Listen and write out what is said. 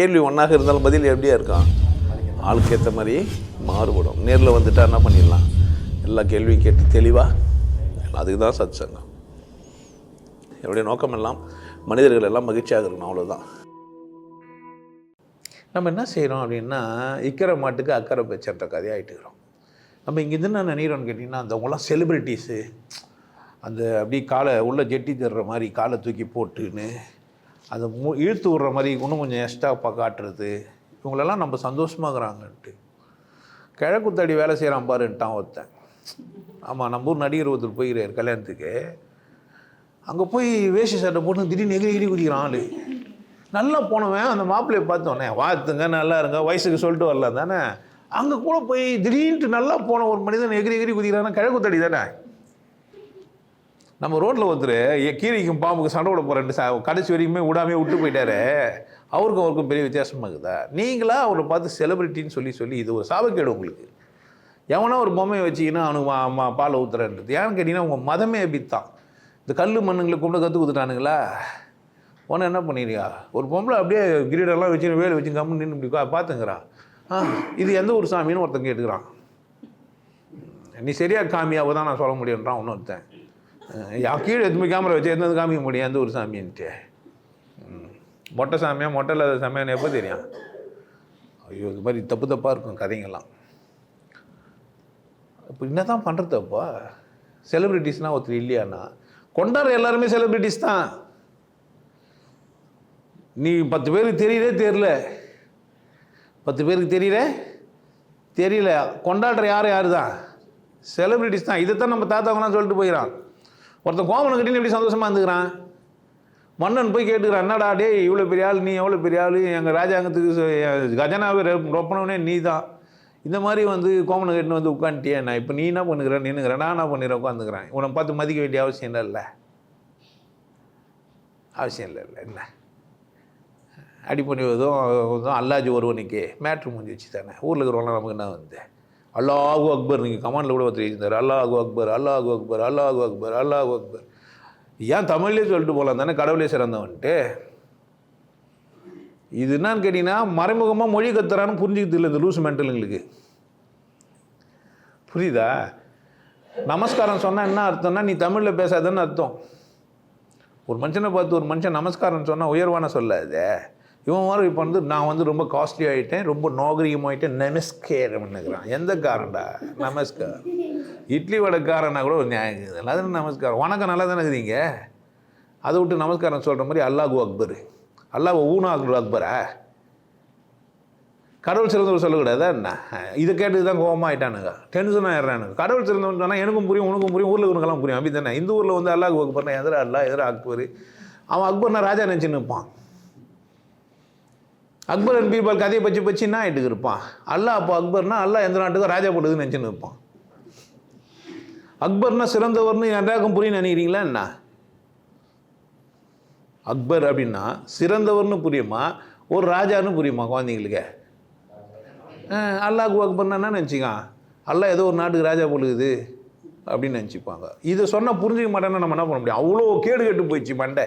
கேள்வி ஒன்றாக இருந்தாலும் பதில் எப்படியா இருக்கான் ஆளுக்கு ஏற்ற மாதிரி மாறுபடும். நேரில் வந்துட்டா என்ன பண்ணிடலாம்? எல்லா கேள்வியும் கேட்டு தெளிவாக அதுக்கு தான் சத் சங்கம் என்னுடைய நோக்கம் எல்லாம் மனிதர்கள் எல்லாம் மகிழ்ச்சியாக இருக்கணும் அவ்வளோதான் நம்ம என்ன செய்கிறோம் அப்படின்னா இக்கரை மாட்டுக்கு அக்கறை பேச்சுன்ற கதையாக ஆகிட்டுக்கிறோம் நம்ம இங்கே என்ன நினைக்கிறோம்னு கேட்டிங்கன்னா அந்தவங்களாம் செலிப்ரிட்டிஸு அந்த அப்படி காலை உள்ள ஜெட்டி தர்ற மாதிரி காலை தூக்கி போட்டுன்னு அதை மு இழுத்து விடுற மாதிரி இன்னும் கொஞ்சம் எக்ஸ்ட்ரா காட்டுறது. இவங்களெல்லாம் நம்ம சந்தோஷமாகறாங்கன்ட்டு கிழக்குத்தாடி வேலை செய்கிறான் பாருன்ட்டான் ஒருத்தன். ஆமாம் நம்ம ஊர் நடிகர் ஒருத்தர் போயிருக்கார் கல்யாணத்துக்கு. அங்கே போய் வேஷ்டி சட்டை போட்டு திடீர்னு எகிரி எகிரி குதிக்கிறான் ஆள். நல்லா போனவன் அந்த மாப்பிள்ளையை பார்த்தோன்னே வாத்துங்க நல்லா இருங்க வயசுக்கு சொல்லிட்டு வரலாம் தானே? அங்கே கூட போய் திடீர்னு நல்லா போன ஒரு மனிதன் எகிரி எகிரி குதிக்கிறான்னா கிழக்குத்தடி தானே? நம்ம ரோட்டில் ஒருத்தர் கீரைக்கும் பாம்புக்கு சண்டை விட போகிறேன் சா கடைசி வரைக்குமே விடாமே விட்டு போயிட்டாரு. அவருக்கும் அவருக்கும் பெரிய வித்தியாசமாக இருக்குதா? நீங்களா அவரை பார்த்து செலிபிரிட்டின்னு சொல்லி சொல்லி இது ஒரு சாபக்கேடு உங்களுக்கு. எவனா ஒரு பொம்மையை வச்சிங்கன்னா அவனுக்கு அம்மா பால் ஊத்துறன்றது. ஏன்னு கேட்டிங்கன்னா உங்கள் மதமே அப்படித்தான். இந்த கல் மண்ணுங்களை கூப்பிட்டு கற்று கொடுத்துட்டானுங்களா? உன்னை என்ன பண்ணிடுறியா ஒரு பொம்பளை அப்படியே கிரீடெல்லாம் வச்சு வேலை வச்சு கம்மு நின்று இப்படி பார்த்துங்கிறான் ஆ இது எந்த ஒரு சாமின்னு ஒருத்தன் கேட்டுக்கிறான். நீ சரியாக காமியாவை தான் நான் சொல்ல முடியுன்றான் இன்னொருத்தன். கீழே எதுவுமே கேமரா வச்சு எந்த காமிக்க முடியும் எந்த ஒரு சாமின்ட்டு ம். மொட்டை சாமியா மொட்டை இல்லாத சாமியான்னு எப்போ தெரியும்? ஐயோ இது மாதிரி தப்பு தப்பாக இருக்கும் கதைங்கெல்லாம் இப்போ என்ன தான் பண்ணுறது அப்போ செலிப்ரிட்டிஸ்னால் ஒருத்தர் இல்லையாண்ணா கொண்டாடுற எல்லாருமே செலிப்ரிட்டிஸ் தான். நீ பத்து பேருக்கு தெரியலே தெரியல. பத்து பேருக்கு தெரியல தெரியல. கொண்டாடுற யார் யார் தான் செலிப்ரிட்டிஸ் தான். இதைத்தான் நம்ம தாத்தாவங்களாம் சொல்லிட்டு போயிடறான் ஒருத்தன் கோமனை கட்டின்னு எப்படி சந்தோஷமாக இருந்துக்கிறான்? மன்னன் போய் கேட்டுக்கிறான் என்னடா டே இவ்வளோ பெரிய ஆள் நீ எவ்வளோ பெரிய ஆள்? எங்கள் ராஜாங்கத்துக்கு ச- கஜனாவை ரொப்பனவனே நீ தான் இந்த மாதிரி வந்து கோமனை கட்டின்னு வந்து உட்காந்துட்டியே நான் இப்போ நீ என்ன பண்ணுகிறேன் நின்னுக்கிறேன் நான் என்ன பண்ணிடுறேன்? உட்காந்துக்கிறேன் உன்னை பார்த்து மதிக்க வேண்டிய அவசியம் இல்லை? அவசியம் இல்லை இல்லை என்ன அடி இதுவும் அல்லாஜி ஒருவனுக்கு மேட்ரு முடிஞ்சு வச்சு தானே ஊரில் இருக்கிறவங்களாம் நமக்கு என்ன வந்து? அல்லாஹு அக்பர். நீங்கள் கமாண்டில் கூட ஒருத்தர் அல்லாஹு அக்பர் அல்லாஹு அக்பர் அல்லாஹு அக்பர் அல்லாஹு அக்பர். ஏன் தமிழ்லேயே சொல்லிட்டு போகலாம் தானே? கடவுளே சிறந்தவன்ட்டு. இது என்னன்னு கேட்டிங்கன்னா மறைமுகமாக மொழி கத்துறான்னு புரிஞ்சுக்கிறது இல்லை இந்த லூஸ் மென்டலுங்களுக்கு புரியுதா? நமஸ்காரம் சொன்னால் என்ன அர்த்தம்னா நீ தமிழில் பேசாதன்னு அர்த்தம். ஒரு மனுஷனை பார்த்து ஒரு மனுஷன் நமஸ்காரம் சொன்னால் உயர்வான சொல்லாதே இவன் மாதிரி இப்போ வந்து நான் வந்து ரொம்ப காஸ்ட்லி ஆகிட்டேன் ரொம்ப நோகரிகமாகிட்டேன் நமஸ்காரம் பண்ணுக்கிறான் எந்த காரண்டா நமஸ்கார் இட்லி வடைக்காரனா கூட ஒரு நியாயம் எல்லாத்துக்கும் நமஸ்காரம். வணக்கம் நல்லா தானே இருக்கிறீங்க? அதை விட்டு நமஸ்காரம் சொல்கிற மாதிரி அல்லாஹு அக்பர். அல்லாஹ் ஊனா அக்பரா கடவுள் சிறந்தவர் சொல்லக்கூடாதா என்ன? இதை கேட்டு தான் கோபமாயிட்டானுங்க டென்ஷன் ஆயிடுறானுங்க கடவுள் சிறந்தவன் சொன்னால் எனக்கும் புரியும் உனக்கும் புரியும் ஊரில் இருக்கவனுக்கெல்லாம் புரியும். அப்படி தானே இந்த ஊரில் வந்து அல்லாஹ் அக்பர்னா எதிர அல்லா எதிர அக்பர்? அவன் அக்பர்னா ராஜா நினச்சி நிற்பான் அக்பர் அண்ட் பீர்பால் கதையை பற்றி பற்றி என்ன ஆகிட்டு இருப்பான்? அல்லா அப்போ அக்பர்னா அல்லா எந்த நாட்டுக்கும் ராஜா போடுதுன்னு நினச்சின்னு இருப்பான். அக்பர்னா சிறந்தவர்னு எல்லாருக்கும் புரியும் நினைக்கிறீங்களா என்ன? அக்பர் அப்படின்னா சிறந்தவர்னு புரியுமா? ஒரு ராஜான்னு புரியுமா குழந்தைங்களுக்கு? அல்லாஹ் அக்பர்னா என்ன நினச்சிக்கான்? அல்லாஹ் ஏதோ ஒரு நாட்டுக்கு ராஜா போலுக்குது அப்படின்னு நினச்சிப்பாங்க. இதை சொன்னால் புரிஞ்சிக்க மாட்டேன்னா நம்ம என்ன பண்ண முடியும்? அவ்வளோ கேடு கெட்டு போயிடுச்சு மண்டை.